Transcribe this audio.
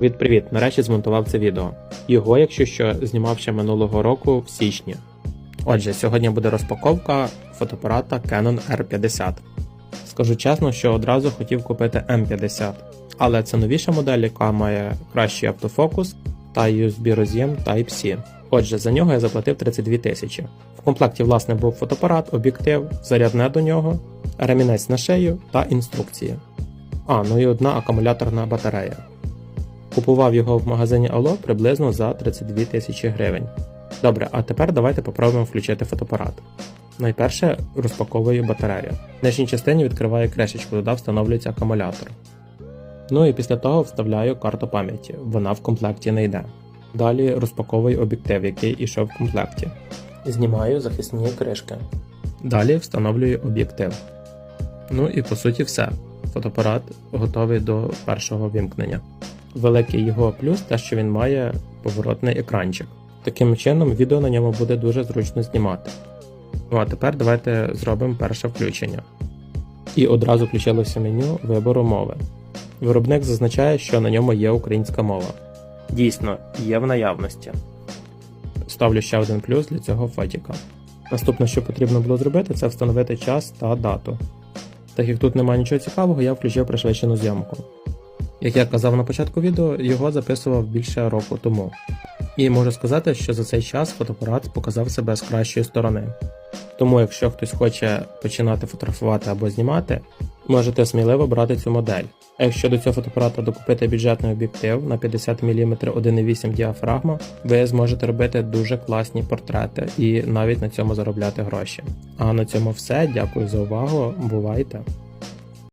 Від привіт! Нарешті змонтував це відео. Його, якщо що, знімав ще минулого року в січні. Отже, сьогодні буде розпаковка фотоапарата Canon R50. Скажу чесно, що одразу хотів купити M50, але це новіша модель, яка має кращий автофокус та USB роз'єм Type-C. Отже, за нього я заплатив 32 тисячі. В комплекті, власне, був фотоапарат, об'єктив, зарядне до нього, ремінець на шею та інструкції. А, ну і одна акумуляторна батарея. Купував його в магазині Алло приблизно за 32 тисячі гривень. Добре, а тепер давайте попробуємо включити фотоапарат. Найперше розпаковую батарею. В нижній частині відкриваю кришечку, туди встановлюється акумулятор. Ну і після того вставляю карту пам'яті, вона в комплекті не йде. Далі розпаковую об'єктив, який ішов в комплекті. Знімаю захисні кришки. Далі встановлюю об'єктив. Ну і по суті все. Фотоапарат готовий до першого вімкнення. Великий його плюс те, що він має поворотний екранчик. Таким чином, відео на ньому буде дуже зручно знімати. Ну а тепер давайте зробимо перше включення. І одразу включилося меню вибору мови. Виробник зазначає, що на ньому є українська мова. Дійсно, є в наявності. Ставлю ще один плюс для цього фотіка. Наступне, що потрібно було зробити, це встановити час та дату. Так як тут немає нічого цікавого, я включив пришвидшену зйомку. Як я казав на початку відео, його записував більше року тому. І можу сказати, що за цей час фотоапарат показав себе з кращої сторони. Тому, якщо хтось хоче починати фотографувати або знімати, можете сміливо брати цю модель. А якщо до цього фотоапарата докупити бюджетний об'єктив на 50 мм 1,8 діафрагма, ви зможете робити дуже класні портрети і навіть на цьому заробляти гроші. А на цьому все. Дякую за увагу. Бувайте!